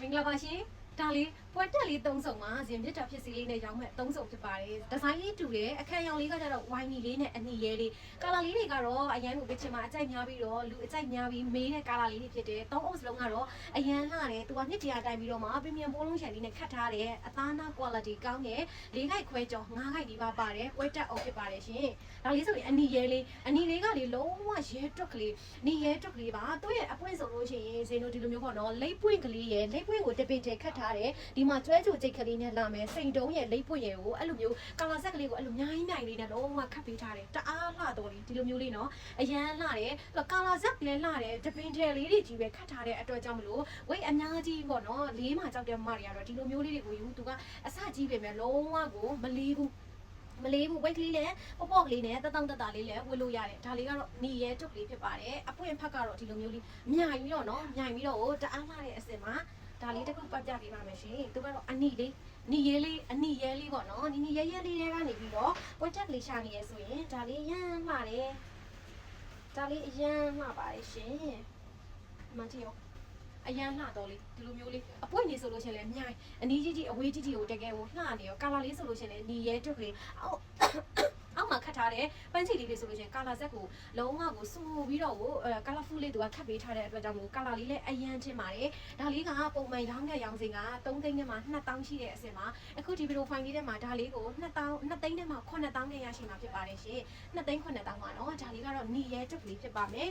မင်္ဂလာပါရှင် ဒါလေးပွဲတက်လေးသုံးစုံမှာဇင်မြစ်တာဖြစ်စီလေးနဲ့ရောင်းမဲ့သုံးစုံဖြစ်ပါတယ်ဒီဇိုင်းလေးတူတယ်အခန်းရောင်လေးကကြတော့ဝိုင်းနီလေးနဲ့အနီရဲလေးကာလာလေးတွေကတော့အရန်ကိုပြချင်မှာအကြိုက်များပြီးတော့လူအကြိုက်များပြီးမေးတဲ့ကာလာလေးတွေဖြစ်တယ်သုံးအုပ်စလုံးကတော့အရန်လှတယ်သူကနှစ်တရာတိုင်ပြီးတော့မှပရီမီယံပိုးလုံးချန်လေးနဲ့ခတ်ထားတယ်အသားနာ quality ကောင်းတယ်လေးခိုက်ခွဲကြော်ငါးခိုက်ဒီပါပါတယ်ပွဲတက်အောင်ဖြစ်ပါတယ်ရှင်ဒါလေးဆိုရင်အနီရဲလေးအနီလေးကလေလုံးဝရဲတွက်ကလေးနီရဲတွက်ကလေးပါသူ့ရဲ့အပွင့်ဆိုလို့ရှိရင်ဇင်တို့ဒီလိုမျိုးပေါ့နော်လိပ်ပွင့်ကလေးရဲ့လိပ်ပွင့်ကိုတပင်တဲခတ်ထားတယ်ဒီမှာကျွဲကြိုကြိတ်ကလေးနဲ့လာမယ်စိန်တုံးရဲ့လိပ်ပွင့်ရဲ့ကိုအဲ့လိုမျိုးကာလာဆက်ကလေးကိုအဲ့လိုများကြီးနိုင်လေးနဲ့လုံးဝခတ်ပေးထားတယ်တအားလှတော်လေးဒီလိုမျိုးလေးနော်အရန်လှတယ်သူကကာလာဆက်လည်းလှတယ်တပင်တဲလေးတွေကြီးပဲခတ်ထားတဲ့အတွက်ကြောင့်မလို့ဝိတ်အများကြီးပေါ့နော်လေးမှကြောက်တဲ့မတွေကတော့ဒီလိုမျိုးလေးတွေကိုယူသူကအစကြီးပဲမြလုံးဝကိုမလေးဘူးမလေးဘူးဝိတ်ကလေးလည်းပေါ့ပေါ့ကလေးနဲ့တတောင့်တတလေးလည်းဝတ်လို့ရတယ်ဒါလေးကတော့နီရဲတုတ်ကလေးဖြစ်ပါတယ်အပွင့်ဖက်ကတော့ဒီလိုမျိုးလေးမြိုင်ပြီးတော့နော်မြိုင်ပြီးတော့တအားလှတဲ့အစင်မှာ ဒါလေးတစ်ခုပတ်ပြပေးပါမယ်ရှင်သူကတော့အနီလေးနီရဲလေးအနီရဲလေးပေါ့နော်နီနီရဲရဲလေးတွေကနေပြီးတော့ပွက်ချက်ကလေးရှာနေရဲဆိုရင်ဒါလေးရမ်းလှတယ်ဒါလေးအရမ်းလှပါတယ်ရှင်ဒီမကြည့်ရောအရန်လှတော့လေဒီလိုမျိုးလေးအပွင့်နေဆိုလို့ရှရင်လဲမြိုင်အနီးကြီးကြီးအဝေးကြီးကြီးကိုတကယ်ကိုလှနေရောကာလာလေးဆိုလို့ရှရင်လဲညီရဲတွက်ကလေးအောက် အောက်မှာခတ်ထားတဲ့ပန်းချီလေးတွေဆိုလို့ရှရင်ကာလာဆက်ကိုလုံးဝကိုစူပြီးတော့ကိုအဲကာလာဖူးလေးသူကခတ်ပေးထားတဲ့အတွက်ကြောင့်မို့ကာလာလေးလည်းအရန်ချင်းပါတယ်ဒါလေးကပုံမှန်ရောင်းတဲ့ရောင်စင်က3သိန်းနဲ့မှ2000ရှိတဲ့အစင်မှာအခုဒီဗီဒီယိုဖိုင်လေးထဲမှာဒါလေးကို2000 2သိန်းနဲ့မှ9000နဲ့ရရှိမှာဖြစ်ပါတယ်ရှင်2သိန်း9000ပါနော်ဒါလေးကတော့ညီရဲတွက်ကလေးဖြစ်ပါမယ်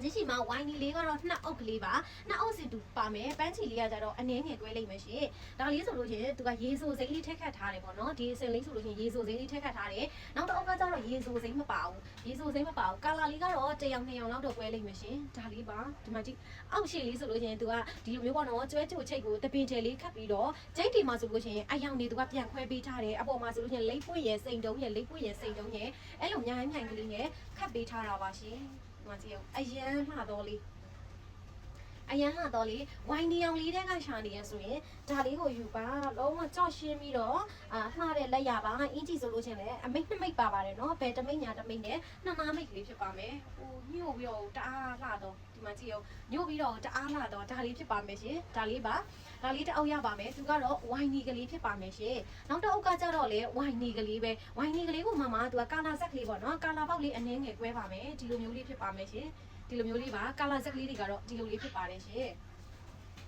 ဒီရှိမှာဝိုင်းနီလေးကတော့နှစ်အုပ်ကလေးပါနှစ်အုပ်စီတူပါမယ်ပန်းချီလေးကကြတော့အနည်းငယ်တွဲလိုက်မယ်ရှင်ဒါလေးဆိုလို့ချင်းသူကရေဆိုစိမ့်လေးထက်ခတ်ထားတယ်ပေါ့နော်ဒီစင်လေးဆိုလို့ချင်းရေဆိုစိမ့်လေးထက်ခတ်ထားတယ်နောက်တစ်အုပ်ကကြတော့ရေဆိုစိမ့်မပါဘူးရေဆိုစိမ့်မပါဘူးကာလာလေးကတော့တစ်ယောက်နှစ်ယောက်လောက်တော့တွဲလိုက်မယ်ရှင်ဒါလေးပါဒီမှာကြည့်အောက်ရှည်လေးဆိုလို့ချင်းသူကဒီလိုမျိုးပေါ့နော်ကျွဲကြိုချိတ်ကိုတပင်တယ်လေးခတ်ပြီးတော့ကျိတ်တီမှာဆိုလို့ချင်းအယောင်နေသူကပြန်ခွဲပေးထားတယ်အပေါ်မှာဆိုလို့ချင်းလိပ်ပွင့်ရယ်စိန်တုံးရယ်လိပ်ပွင့်ရယ်စိန်တုံးရယ်အဲ့လိုမြိုင်မြိုင်ကလေးနဲ့ခတ်ပေးထားတာပါရှင် ဒီမှာကြည့်အောင်အရန်လှတော့လေး အရန်လာတော့လေဝိုင်းဒီအောင်လေးတဲ့ကရှာနေရဆိုရင်ဒါလေးကိုယူပါလုံးဝကြောက်ရှင်းပြီးတော့အာလှတဲ့လက်ရပါအင်ကြီးဆိုလို့ချင်းလည်းအမိတ်နှစ်မိတ်ပါပါတယ်နော်ဘယ်တမိတ်ညာတမိတ်နဲ့နှစ်နားမိတ်ကလေးဖြစ်ပါမယ်ဟိုညို့ပြီးတော့တအားလှတော့ဒီမှာကြည့်အောင်ညို့ပြီးတော့တအားလှတော့ဒါလေးဖြစ်ပါမယ်ရှင်ဒါလေးပါဒါလေးတစ်အုပ်ရပါမယ်သူကတော့ဝိုင်းနီကလေးဖြစ်ပါမယ်ရှင်နောက်တစ်အုပ်ကကြတော့လေဝိုင်းနီကလေးပဲဝိုင်းနီကလေးကိုမမသူကကာလာဆက်ကလေးပေါ့နော်ကာလာပေါက်လေးအနှင်းငယ်ကွဲပါမယ်ဒီလိုမျိုးလေးဖြစ်ပါမယ်ရှင် ဒီလိုမျိုးလေးပါ color set လေးတွေကတော့ဒီလိုလေးဖြစ်ပါတယ်ရှင်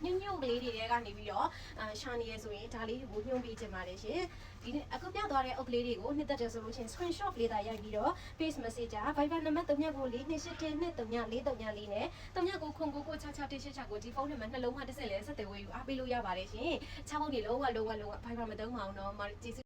ညညကလေးတွေတဲကနေပြီးတော့အာရှာနေရဆိုရင်ဒါလေးကိုညှုံပေးချင်ပါတယ်ရှင်ဒီအခုပြသွားတဲ့အုပ်ကလေးတွေကိုနှစ်သက်တယ်ဆိုလို့ရှိရင် screenshot လေးတာရိုက်ပြီးတော့ page messenger viber နံပါတ်3942232334နဲ့39996666ကိုဒီဖုန်းနံပါတ်နှလုံးမှာတစ်ဆက်လဲဆက်သွယ်ဝေးယူအားပေးလို့ရပါတယ်ရှင်ချောင်းနေလုံးဝလုံးဝလုံးဝ viber မသုံးပါအောင်တော့ကျေးဇူး